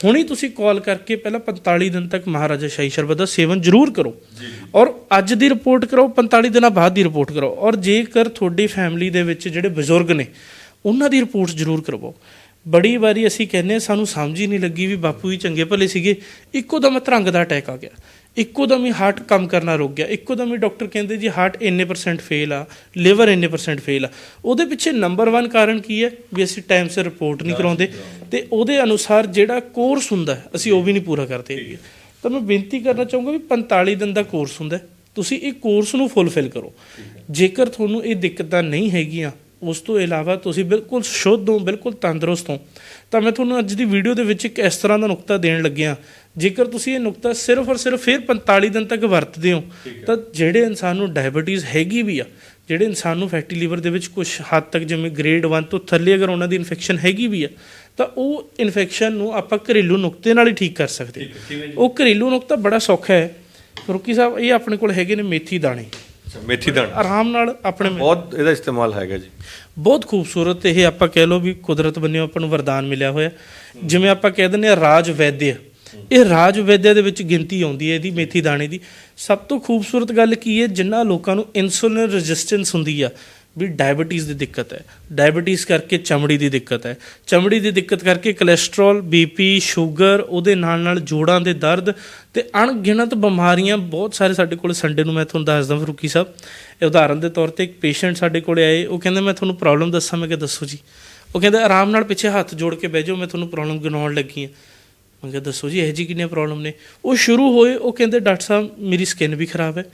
ਹੁਣੀ ਤੁਸੀਂ ਕਾਲ ਕਰਕੇ ਪਹਿਲਾਂ 45 ਦਿਨ ਤੱਕ ਮਹਾਰਾਜਾ ਸ਼ਾਹੀ ਸ਼ਰਬਤ ਦਾ ਸੇਵਨ ਜ਼ਰੂਰ ਕਰੋ। ਔਰ ਅੱਜ ਦੀ ਰਿਪੋਰਟ ਕਰਾਓ 45 ਦਿਨਾਂ ਬਾਅਦ ਦੀ ਰਿਪੋਰਟ ਕਰਾਓ ਔਰ ਜੇਕਰ ਤੁਹਾਡੀ ਫੈਮਿਲੀ ਦੇ ਵਿੱਚ ਜਿਹੜੇ ਬਜ਼ੁਰਗ ਨੇ ਉਹਨਾਂ ਦੀ ਰਿਪੋਰਟ ਜ਼ਰੂਰ ਕਰਵਾਓ ਬੜੀ ਵਾਰੀ ਅਸੀਂ ਕਹਿੰਦੇ ਹਾਂ, ਸਾਨੂੰ ਸਮਝ ਹੀ ਨਹੀਂ ਲੱਗੀ ਵੀ ਬਾਪੂ ਹੀ ਚੰਗੇ ਭਲੇ ਸੀਗੇ। ਇੱਕੋ ਦਮ ਤਰੰਗ ਦਾ ਅਟੈਕ ਆ ਗਿਆ। ਇੱਕੋ ਦਮ ਹੀ ਹਾਰਟ ਕੰਮ ਕਰਨਾ ਰੁਕ ਗਿਆ। ਇੱਕੋ ਦਮ ਹੀ ਡਾਕਟਰ ਕਹਿੰਦੇ ਜੀ ਹਾਰਟ ਇੰਨੇ ਪਰਸੈਂਟ ਫੇਲ ਆ ਲਿਵਰ ਇੰਨੇ ਪਰਸੈਂਟ ਫੇਲ ਆ। ਉਹਦੇ ਪਿੱਛੇ ਨੰਬਰ 1 ਕਾਰਨ ਕੀ ਹੈ? ਵੀ ਅਸੀਂ ਟਾਈਮ ਸਿਰ ਰਿਪੋਰਟ ਨਹੀਂ ਕਰਾਉਂਦੇ। ਤੇ ਉਹਦੇ ਅਨੁਸਾਰ ਜਿਹੜਾ ਕੋਰਸ ਹੁੰਦਾ ਅਸੀਂ ਉਹ ਵੀ ਨਹੀਂ ਪੂਰਾ ਕਰਦੇ ਤਾਂ ਮੈਂ ਬੇਨਤੀ ਕਰਨਾ ਚਾਹੂੰਗਾ ਵੀ 45 ਦਿਨ ਦਾ ਕੋਰਸ ਹੁੰਦਾ। ਤੁਸੀਂ ਇਹ ਕੋਰਸ ਨੂੰ ਫੁੱਲਫਿਲ ਕਰੋ। ਜੇਕਰ ਤੁਹਾਨੂੰ ਇਹ ਦਿੱਕਤਾਂ ਨਹੀਂ ਹੈਗੀਆਂ ਉਸ ਤੋਂ ਇਲਾਵਾ ਤੁਸੀਂ ਬਿਲਕੁਲ ਸ਼ੁੱਧ ਹੋ ਬਿਲਕੁਲ ਤੰਦਰੁਸਤ ਹੋ ਤਾਂ ਮੈਂ ਤੁਹਾਨੂੰ ਅੱਜ ਦੀ ਵੀਡੀਓ ਦੇ ਵਿੱਚ ਇੱਕ ਇਸ ਤਰ੍ਹਾਂ ਦਾ ਨੁਕਤਾ ਦੇਣ ਲੱਗਿਆ। ਜੇਕਰ ਤੁਸੀਂ ਇਹ ਨੁਕਤਾ ਸਿਰਫ ਔਰ ਸਿਰਫ ਫਿਰ 45 ਦਿਨ ਤੱਕ ਵਰਤਦੇ ਹੋ ਤਾਂ ਜਿਹੜੇ ਇਨਸਾਨ ਨੂੰ ਡਾਇਬੀਟੀਜ਼ ਹੈਗੀ ਵੀ ਆ ਜਿਹੜੇ ਇਨਸਾਨ ਨੂੰ ਫੈਟੀ ਲੀਵਰ ਦੇ ਵਿੱਚ ਕੁਝ ਹੱਦ ਤੱਕ ਜਿਵੇਂ ਗ੍ਰੇਡ 1 ਤੋਂ ਥੱਲੇ ਅਗਰ ਉਹਨਾਂ ਦੀ ਇਨਫੈਕਸ਼ਨ ਹੈਗੀ ਵੀ ਆ ਤਾਂ ਉਹ ਇਨਫੈਕਸ਼ਨ ਨੂੰ ਆਪਾਂ ਘਰੇਲੂ ਨੁਕਤੇ ਨਾਲ ਹੀ ਠੀਕ ਕਰ ਸਕਦੇ। ਉਹ ਘਰੇਲੂ ਨੁਕਤਾ ਬੜਾ ਸੌਖਾ ਹੈ। ਰੁਕੀ ਸਾਹਿਬ ਇਹ ਆਪਣੇ ਕੋਲ ਹੈਗੇ ਨੇ ਮੇਥੀ ਦਾਣੇ। ਮੇਥੀ ਦਾਣਾ। ਆਰਾਮ ਨਾਲ ਆਪਣੇ ਬਹੁਤ ਇਹਦਾ ਇਸਤੇਮਾਲ ਹੈਗਾ ਜੀ। ਬਹੁਤ ਖੂਬਸੂਰਤ ਇਹ ਆਪਾਂ ਕਹਿ ਲਓ ਵੀ ਕੁਦਰਤ ਬੰਨਿਓ ਆਪਾਂ ਨੂੰ ਵਰਦਾਨ ਮਿਲਿਆ ਹੋਇਆ। ਜਿਵੇਂ ਆਪਾਂ ਕਹਿ ਦਿੰਦੇ ਆ ਰਾਜ ਵੈਦਿਆ ਇਹ ਰਾਜ ਵੈਦਿਆ ਦੇ ਵਿੱਚ ਗਿਣਤੀ ਆਉਂਦੀ ਹੈ ਇਹਦੀ ਮੇਥੀ ਦਾਣੇ ਦੀ। ਸਭ ਤੋਂ ਖੂਬਸੂਰਤ ਗੱਲ ਕੀ ਹੈ? ਜਿੰਨਾ ਲੋਕਾਂ ਨੂੰ ਇਨਸੂਲਿਨ ਰੈਜ਼ਿਸਟੈਂਸ ਹੁੰਦੀ ਆ ਵੀ ਡਾਇਬੀਟੀਜ਼ ਦੀ ਦਿੱਕਤ ਹੈ। ਡਾਇਬੀਟੀਜ਼ ਕਰਕੇ ਚਮੜੀ ਦੀ ਦਿੱਕਤ ਹੈ। ਚਮੜੀ ਦੀ ਦਿੱਕਤ ਕਰਕੇ ਕੋਲੇਸਟ੍ਰੋਲ ਬੀਪੀ ਸ਼ੂਗਰ ਉਹਦੇ ਨਾਲ ਨਾਲ ਜੋੜਾਂ ਦੇ ਦਰਦ ਤੇ ਅਣਗਿਣਤ ਬਿਮਾਰੀਆਂ ਬਹੁਤ ਸਾਰੇ ਸਾਡੇ ਕੋਲ ਸੰਡੇ ਨੂੰ ਮੈਂ ਤੁਹਾਨੂੰ ਦੱਸਦਾ ਫਰੂਕੀ ਸਾਹਿਬ। ਇਹ ਉਦਾਹਰਨ ਦੇ ਤੌਰ ਤੇ ਇੱਕ ਪੇਸ਼ੈਂਟ ਸਾਡੇ ਕੋਲ ਆਏ, ਉਹ ਕਹਿੰਦੇ, ਮੈਂ ਤੁਹਾਨੂੰ ਪ੍ਰੋਬਲਮ ਦੱਸਾਂ। ਮੈਂ ਕਿਹਾ, ਦੱਸੋ ਜੀ। ਉਹ ਕਹਿੰਦੇ, ਆਰਾਮ ਨਾਲ ਪਿੱਛੇ ਹੱਥ ਜੋੜ ਕੇ ਬਹਿ ਜਾਓ, ਮੈਂ ਤੁਹਾਨੂੰ ਪ੍ਰੋਬਲਮ ਗਿਣਾਉਣ ਲੱਗੀ ਹਾਂ। ਮੈਂ ਕਿਹਾ ਦੱਸੋ ਜੀ ਇਹ ਜੀ ਕਿੰਨੀਆਂ ਪ੍ਰੋਬਲਮ ਨੇ? ਉਹ ਸ਼ੁਰੂ ਹੋਏ ਉਹ ਕਹਿੰਦੇ ਡਾਕਟਰ ਸਾਹਿਬ ਮੇਰੀ ਸਕਿਨ ਵੀ ਖਰਾਬ ਹੈ।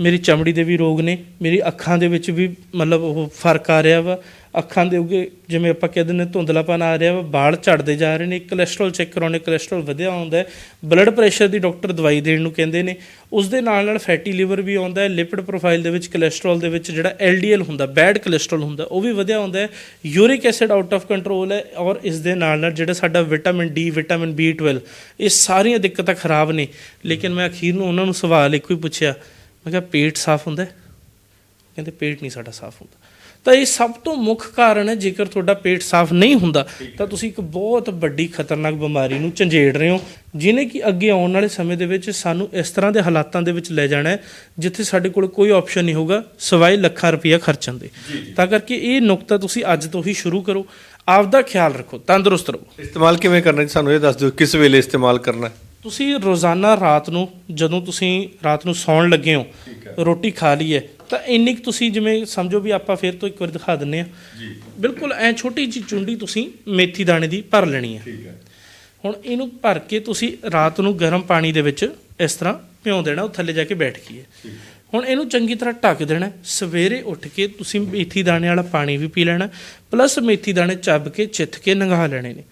ਮੇਰੀ ਚਮੜੀ ਦੇ ਵੀ ਰੋਗ ਨੇ ਮੇਰੀ ਅੱਖਾਂ ਦੇ ਵਿੱਚ ਵੀ ਮਤਲਬ ਉਹ ਫ਼ਰਕ ਆ ਰਿਹਾ ਵਾ ਅੱਖਾਂ ਦੇ ਉੱਗੇ, ਜਿਵੇਂ ਆਪਾਂ ਕਹਿੰਦੇ ਨੇ ਧੁੰਦਲਾਪਨ ਆ ਰਿਹਾ ਵਾ ਬਾਲ ਝੜਦੇ ਜਾ ਰਹੇ ਨੇ ਕੋਲੇਸਟ੍ਰੋਲ ਚੈੱਕ ਕਰਾਉਣੇ ਕੋਲੇਸਟ੍ਰੋਲ ਵਧਿਆ ਹੁੰਦਾ ਬਲੱਡ ਪ੍ਰੈਸ਼ਰ ਦੀ ਡਾਕਟਰ ਦਵਾਈ ਦੇਣ ਨੂੰ ਕਹਿੰਦੇ ਨੇ, ਉਸ ਦੇ ਨਾਲ ਨਾਲ ਫੈਟੀ ਲੀਵਰ ਵੀ ਆਉਂਦਾ ਹੈ ਲਿਪਿਡ ਪ੍ਰੋਫਾਈਲ ਦੇ ਵਿੱਚ ਕੋਲੇਸਟ੍ਰੋਲ ਦੇ ਵਿੱਚ ਜਿਹੜਾ LDL ਹੁੰਦਾ ਬੈਡ ਕੋਲੇਸਟ੍ਰੋਲ ਹੁੰਦਾ, ਉਹ ਵੀ ਵਧਿਆ ਹੁੰਦਾ ਹੈ uric acid out of control ਹੈ, ਔਰ ਇਸ ਦੇ ਨਾਲ ਨਾਲ ਜਿਹੜਾ ਸਾਡਾ ਵਿਟਾਮਿਨ ਡੀ ਵਿਟਾਮਿਨ B12 ਇਹ ਸਾਰੀਆਂ ਦਿੱਕਤਾਂ ਖਰਾਬ ਨੇ। ਲੇਕਿਨ ਮੈਂ ਅਖੀਰ ਨੂੰ ਉਹਨਾਂ ਨੂੰ ਸਵਾਲ ਇੱਕੋ ਹੀ ਪੁੱਛਿਆ, ਮੈਂ ਕਿਹਾ, ਪੇਟ ਸਾਫ਼ ਹੁੰਦਾ ਕਹਿੰਦੇ, ਪੇਟ ਨਹੀਂ ਸਾਡਾ ਸਾਫ਼ ਹੁੰਦਾ। ਤਾਂ ਇਹ ਸਭ ਤੋਂ ਮੁੱਖ ਕਾਰਨ ਹੈ ਜੇਕਰ ਤੁਹਾਡਾ ਪੇਟ ਸਾਫ਼ ਨਹੀਂ ਹੁੰਦਾ ਤਾਂ ਤੁਸੀਂ ਇੱਕ ਬਹੁਤ ਵੱਡੀ ਖਤਰਨਾਕ ਬਿਮਾਰੀ ਨੂੰ ਝੰਜੇੜ ਰਹੇ ਹੋ ਜਿਨੇ ਕਿ ਅੱਗੇ ਆਉਣ ਵਾਲੇ ਸਮੇਂ ਦੇ ਵਿੱਚ ਸਾਨੂੰ ਇਸ ਤਰ੍ਹਾਂ ਦੇ ਹਾਲਾਤਾਂ ਦੇ ਵਿੱਚ ਲੈ ਜਾਣਾ ਹੈ ਜਿੱਥੇ ਸਾਡੇ ਕੋਲ ਕੋਈ ਆਪਸ਼ਨ ਨਹੀਂ ਹੋਗਾ ਸਿਵਾਏ ਲੱਖਾਂ ਰੁਪਈਆ ਖਰਚਣ ਦੇ। ਤਾਂ ਕਰਕੇ ਇਹ ਨੁਕਤਾ ਤੁਸੀਂ ਅੱਜ ਤੋਂ ਹੀ ਸ਼ੁਰੂ ਕਰੋ ਆਪਦਾ ਖਿਆਲ ਰੱਖੋ ਤੰਦਰੁਸਤ ਰਹੋ। ਇਸਤੇਮਾਲ ਕਿਵੇਂ ਕਰਨਾ ਜੀ? ਸਾਨੂੰ ਇਹ ਦੱਸ ਦਿਓ ਕਿਸ ਵੇਲੇ ਇਸਤੇਮਾਲ ਕਰਨਾ ਹੈ? ਤੁਸੀਂ ਰੋਜ਼ਾਨਾ ਰਾਤ ਨੂੰ ਜਦੋਂ ਤੁਸੀਂ ਰਾਤ ਨੂੰ ਸੌਣ ਲੱਗੇ ਹੋ ਰੋਟੀ ਖਾ ਲਈ ਹੈ ਤਾਂ ਇੰਨੀ ਕੁ ਤੁਸੀਂ ਜਿਵੇਂ ਸਮਝੋ ਵੀ ਆਪਾਂ ਫਿਰ ਤੋਂ ਇੱਕ ਵਾਰ ਦਿਖਾ ਦਿੰਨੇ ਆ ਜੀ। ਬਿਲਕੁਲ ਐ ਛੋਟੀ ਜਿਹੀ ਚੁੰਡੀ ਤੁਸੀਂ ਮੇਥੀ ਦਾਣੇ ਦੀ ਭਰ ਲੈਣੀ ਹੈ। ਠੀਕ ਹੈ। ਹੁਣ ਇਹਨੂੰ ਭਰ ਕੇ ਤੁਸੀਂ ਰਾਤ ਨੂੰ ਗਰਮ ਪਾਣੀ ਦੇ ਵਿੱਚ ਇਸ ਤਰ੍ਹਾਂ ਭਿਉਂ ਦੇਣਾ ਉਹ ਥੱਲੇ ਜਾ ਕੇ ਬੈਠ ਗਈ ਹੈ। ਹੁਣ ਇਹਨੂੰ ਚੰਗੀ ਤਰ੍ਹਾਂ ਢੱਕ ਦੇਣਾ। ਸਵੇਰੇ ਉੱਠ ਕੇ ਤੁਸੀਂ ਮੇਥੀ ਦਾਣੇ ਵਾਲਾ ਪਾਣੀ ਵੀ ਪੀ ਲੈਣਾ ਪਲੱਸ ਮੇਥੀ ਦਾਣੇ ਚੱਬ ਕੇ ਚਿੱਥ ਕੇ ਨੰਗਾ ਲੈਣੇ ਨੇ।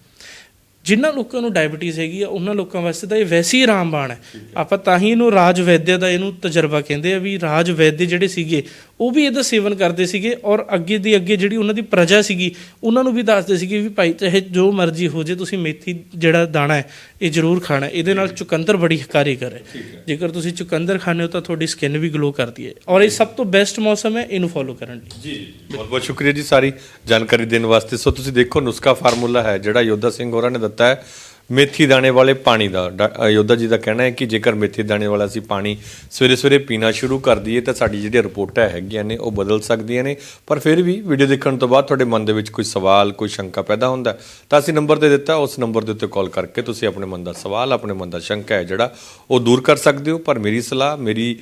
ਜਿਨ੍ਹਾਂ ਲੋਕਾਂ ਨੂੰ ਡਾਇਬੀਟੀਜ਼ ਹੈਗੀ ਆ, ਉਹਨਾਂ ਲੋਕਾਂ ਵਾਸਤੇ ਤਾਂ ਇਹ ਵੈਸੇ ਹੀ ਰਾਮਬਾਣ ਹੈ। ਆਪਾਂ ਤਾਂ ਹੀ ਇਹਨੂੰ ਰਾਜ ਵੈਦਿਆ ਦਾ ਇਹਨੂੰ ਤਜਰਬਾ ਕਹਿੰਦੇ ਆ ਵੀ ਰਾਜ ਵੈਦਿਆ ਜਿਹੜੇ ਸੀਗੇ ਉਹ ਵੀ ਇਹਦਾ ਸੇਵਨ ਕਰਦੇ ਸੀਗੇ ਔਰ ਅੱਗੇ ਦੀ ਅੱਗੇ ਜਿਹੜੀ ਉਹਨਾਂ ਦੀ ਪ੍ਰਜਾ ਸੀਗੀ ਉਹਨਾਂ ਨੂੰ ਵੀ ਦੱਸਦੇ ਸੀਗੇ ਵੀ ਭਾਈ ਚਾਹੇ ਜੋ ਮਰਜ਼ੀ ਹੋ ਜੇ ਤੁਸੀਂ ਮੇਥੀ ਜਿਹੜਾ ਦਾਣਾ ਹੈ ਇਹ ਜ਼ਰੂਰ ਖਾਣਾ। ਇਹਦੇ ਨਾਲ ਚੁਕੰਦਰ ਬੜੀ ਕਾਰੀਗਰ ਹੈ। ਜੇਕਰ ਤੁਸੀਂ ਚੁਕੰਦਰ ਖਾਣੇ ਹੋ ਤਾਂ ਤੁਹਾਡੀ ਸਕਿਨ ਵੀ ਗਲੋ ਕਰਦੀ ਹੈ। ਔਰ ਇਹ ਸਭ ਤੋਂ ਬੈਸਟ ਮੌਸਮ ਹੈ ਇਹਨੂੰ ਫੋਲੋ ਕਰਨ ਲਈ। ਜੀ। ਬਹੁਤ ਬਹੁਤ ਸ਼ੁਕਰੀਆ ਜੀ ਸਾਰੀ ਜਾਣਕਾਰੀ ਦੇਣ ਵਾਸਤੇ। ਸੋ ਤੁਸੀਂ ਦੇਖੋ ਨੁਸਖਾ ਫਾਰਮੂਲਾ ਹੈ ਜਿਹੜਾ ਯੋਧਾ ਸਿੰਘ ਹੋਰਾਂ ਨੇ ਦਿੱਤਾ ਹੈ। ਮੇਥੀ ਦਾਣੇ ਵਾਲੇ ਪਾਣੀ ਦਾ। ਡਾ- ਅ, ਜੀ ਦਾ ਕਹਿਣਾ ਹੈ ਕਿ ਜੇਕਰ ਮੇਥੀ ਦਾਣੇ ਵਾਲਾ ਅਸੀਂ ਪਾਣੀ ਸਵੇਰੇ ਸਵੇਰੇ ਪੀਣਾ ਸ਼ੁਰੂ ਕਰ ਦਈਏ ਤਾਂ ਸਾਡੀ ਜਿਹੜੀਆਂ ਰਿਪੋਰਟਾਂ ਹੈਗੀਆਂ ਨੇ ਉਹ ਬਦਲ ਸਕਦੀਆਂ ਨੇ। ਪਰ ਫਿਰ ਵੀ ਵੀਡੀਓ ਦੇਖਣ ਤੋਂ ਬਾਅਦ ਤੁਹਾਡੇ ਮਨ ਦੇ ਵਿੱਚ ਕੋਈ ਸਵਾਲ ਕੋਈ ਸ਼ੰਕਾ ਪੈਦਾ ਹੁੰਦਾ ਤਾਂ ਅਸੀਂ ਨੰਬਰ ਦੇ ਦਿੱਤਾ ਉਸ ਨੰਬਰ ਦੇ ਉੱਤੇ ਕਾਲ ਕਰਕੇ ਤੁਸੀਂ ਆਪਣੇ ਮਨ ਦਾ ਸਵਾਲ ਆਪਣੇ ਮਨ ਦਾ ਸ਼ੰਕਾ ਹੈ ਜਿਹੜਾ ਉਹ ਦੂਰ ਕਰ ਸਕਦੇ ਹੋ। ਪਰ ਮੇਰੀ ਸਲਾਹ ਮੇਰੀ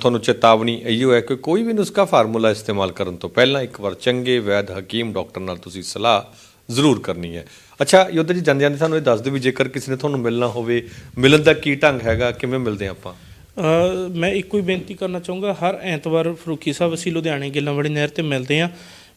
ਤੁਹਾਨੂੰ ਚੇਤਾਵਨੀ ਇਹੋ ਹੈ ਕਿ ਕੋਈ ਵੀ ਨੁਸਖਾ ਫਾਰਮੂਲਾ ਇਸਤੇਮਾਲ ਕਰਨ ਤੋਂ ਪਹਿਲਾਂ ਇੱਕ ਵਾਰ ਚੰਗੇ ਵੈਦ ਹਕੀਮ ਡਾਕਟਰ ਨਾਲ ਤੁਸੀਂ ਸਲਾਹ ਜ਼ਰੂਰ ਕਰਨੀ ਹੈ। ਅੱਛਾ, ਯੋਧਾ ਜੀ ਜਾਂਦੇ ਜਾਂਦੇ ਸਾਨੂੰ ਇਹ ਦੱਸ ਦਿਓ ਵੀ ਜੇਕਰ ਕਿਸੇ ਨੇ ਤੁਹਾਨੂੰ ਮਿਲਣਾ ਹੋਵੇ, ਮਿਲਣ ਦਾ ਕੀ ਢੰਗ ਹੈਗਾ, ਕਿਵੇਂ ਮਿਲਦੇ ਹਾਂ ਆਪਾਂ? ਮੈਂ ਇੱਕੋ ਹੀ ਬੇਨਤੀ ਕਰਨਾ ਚਾਹੂੰਗਾ, ਹਰ ਐਤਵਾਰ ਫਰੂਕੀ ਸਾਹਿਬ ਅਸੀਂ ਲੁਧਿਆਣੇ, ਗਿੱਲਾਂਵਾੜੀ ਨਹਿਰ ਤੇ ਮਿਲਦੇ ਹਾਂ।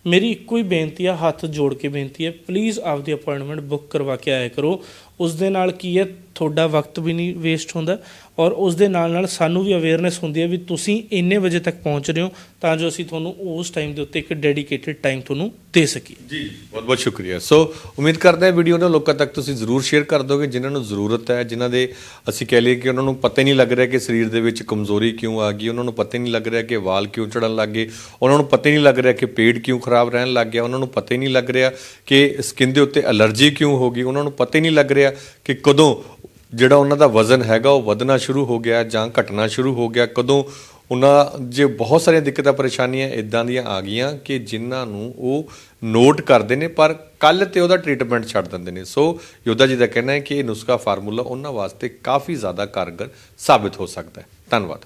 ਮੇਰੀ ਇੱਕੋ ਹੀ ਬੇਨਤੀ ਆ, ਹੱਥ ਜੋੜ ਕੇ ਬੇਨਤੀ ਹੈ ਪਲੀਜ਼ ਆਪਦੀ ਅਪਾਇੰਟਮੈਂਟ ਬੁੱਕ ਕਰਵਾ ਕੇ ਆਇਆ ਕਰੋ। ਉਸ ਦੇ ਨਾਲ ਕੀ ਹੈ, ਤੁਹਾਡਾ ਵਕਤ ਵੀ ਨਹੀਂ ਵੇਸਟ ਹੁੰਦਾ ਔਰ ਉਸ ਦੇ ਨਾਲ ਨਾਲ ਸਾਨੂੰ ਵੀ ਅਵੇਅਰਨੈਸ ਹੁੰਦੀ ਹੈ ਵੀ ਤੁਸੀਂ ਇੰਨੇ ਵਜੇ ਤੱਕ ਪਹੁੰਚ ਰਹੇ ਹੋ ਤਾਂ ਜੋ ਅਸੀਂ ਤੁਹਾਨੂੰ ਉਸ ਟਾਈਮ ਦੇ ਉੱਤੇ ਇੱਕ ਡੈਡੀਕੇਟਿਡ ਟਾਈਮ ਤੁਹਾਨੂੰ ਦੇ ਸਕੀਏ। ਜੀ, ਬਹੁਤ ਬਹੁਤ ਸ਼ੁਕਰੀਆ। ਸੋ ਉਮੀਦ ਕਰਦੇ ਹਾਂ ਵੀਡੀਓ ਨੂੰ ਲੋਕਾਂ ਤੱਕ ਤੁਸੀਂ ਜ਼ਰੂਰ ਸ਼ੇਅਰ ਕਰ ਦੋਗੇ, ਜਿਨ੍ਹਾਂ ਨੂੰ ਜ਼ਰੂਰਤ ਹੈ, ਜਿਨ੍ਹਾਂ ਦੇ ਅਸੀਂ ਕਹਿ ਲਈਏ ਕਿ ਉਹਨਾਂ ਨੂੰ ਪਤਾ ਹੀ ਨਹੀਂ ਲੱਗ ਰਿਹਾ ਕਿ ਸਰੀਰ ਦੇ ਵਿੱਚ ਕਮਜ਼ੋਰੀ ਕਿਉਂ ਆ ਗਈ, ਉਹਨਾਂ ਨੂੰ ਪਤਾ ਹੀ ਨਹੀਂ ਲੱਗ ਰਿਹਾ ਕਿ ਵਾਲ ਕਿਉਂ ਝੜਨ ਲੱਗ ਗਏ, ਉਹਨਾਂ ਨੂੰ ਪਤਾ ਹੀ ਨਹੀਂ ਲੱਗ ਰਿਹਾ ਕਿ ਪੇਟ ਕਿਉਂ ਖਰਾਬ ਰਹਿਣ ਲੱਗ ਗਿਆ, ਉਹਨਾਂ ਨੂੰ ਪਤਾ ਹੀ ਨਹੀਂ ਲੱਗ ਰਿਹਾ ਕਿ ਸਕਿਨ ਦੇ ਉੱਤੇ ਅਲਰਜੀ ਕਿਉਂ ਹੋ ਗਈ, ਉਹਨਾਂ ਨੂੰ ਪਤਾ ਹੀ ਨਹੀਂ ਲੱਗ ਰਿਹਾ ਕਿ ਕਦੋਂ ਜਿਹੜਾ ਉਹਨਾਂ ਦਾ ਵਜ਼ਨ ਹੈਗਾ ਉਹ ਵਧਣਾ ਸ਼ੁਰੂ ਹੋ ਗਿਆ ਜਾਂ ਘਟਣਾ ਸ਼ੁਰੂ ਹੋ ਗਿਆ, ਕਦੋਂ ਉਹਨਾਂ ਜੇ ਬਹੁਤ ਸਾਰੀਆਂ ਦਿੱਕਤਾਂ, ਪਰੇਸ਼ਾਨੀਆਂ ਇਦਾਂ ਦੀਆਂ ਆ ਗਈਆਂ ਕਿ ਜਿਨ੍ਹਾਂ ਨੂੰ ਉਹ ਨੋਟ ਕਰਦੇ ਨੇ, ਪਰ ਕੱਲ ਤੇ ਉਹਦਾ ਟ੍ਰੀਟਮੈਂਟ ਛੱਡ ਦਿੰਦੇ ਨੇ। ਸੋ ਯੋਧਾ ਜੀ ਦਾ ਕਹਿਣਾ ਹੈ ਕਿ ਇਹ ਨੁਸਖਾ ਫਾਰਮੂਲਾ ਉਹਨਾਂ ਵਾਸਤੇ ਕਾਫੀ ਜ਼ਿਆਦਾ ਕਾਰਗਰ ਸਾਬਿਤ ਹੋ ਸਕਦਾ ਹੈ। ਧੰਨਵਾਦ।